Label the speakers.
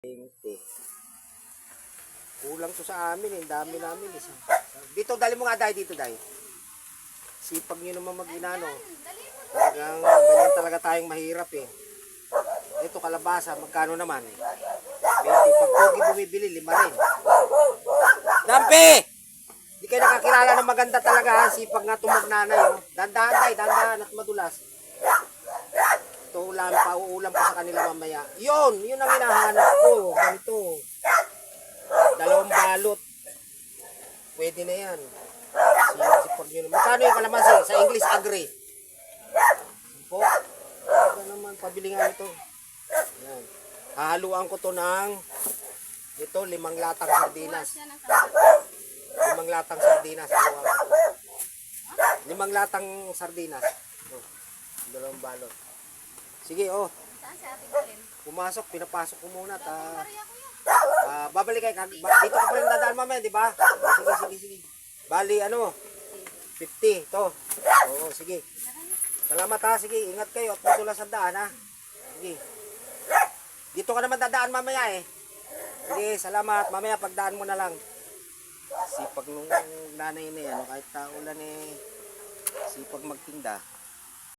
Speaker 1: 20. Kulang to sa amin eh. Dami namin eh. Dito, dali mo nga dahil dito dahil. Sipag nyo naman mag-inano. Talagang ganyan talaga tayong mahirap eh. Ito kalabasa, magkano naman? 20. Pag pogi bumibili, lima rin. Dampi! Di kayo nakakilala ng maganda talaga ha. Sipag nga tumag nanay oh. Dandahan tayo, dandahan at madulas. Ulam pa, uulam pa sa kanila mamaya. Yun, yun ang hinahanap ko. Ganito. Dalawang balot. Pwede na yan. Sipag yun. Magkano yung kalamansi? Sa English, agree. Po. Ito naman, pabili nga ito. Yan. Hahaluan ko to ng ito, limang latang sardinas. Limang latang sardinas. Ko. Limang latang sardinas. Dalawang balot. Sige, oh.
Speaker 2: Saan si Ate?
Speaker 1: Pumasok, pinapasok ko muna. Ta, ah, babalik kayo. Kag- ba- Dito ka pa rin dadaan mamaya, di ba? Oh, sige, sige, sige. Bali, ano? 50. To. Oo, sige. Salamat ha. Sige, ingat kayo at madulas ang daan ha. Sige. Dito ka naman dadaan mamaya eh. Sige, salamat. Mamaya pagdaan mo na lang. Sipag nung nanay na yan, kahit kaulan eh, sipag magtinda.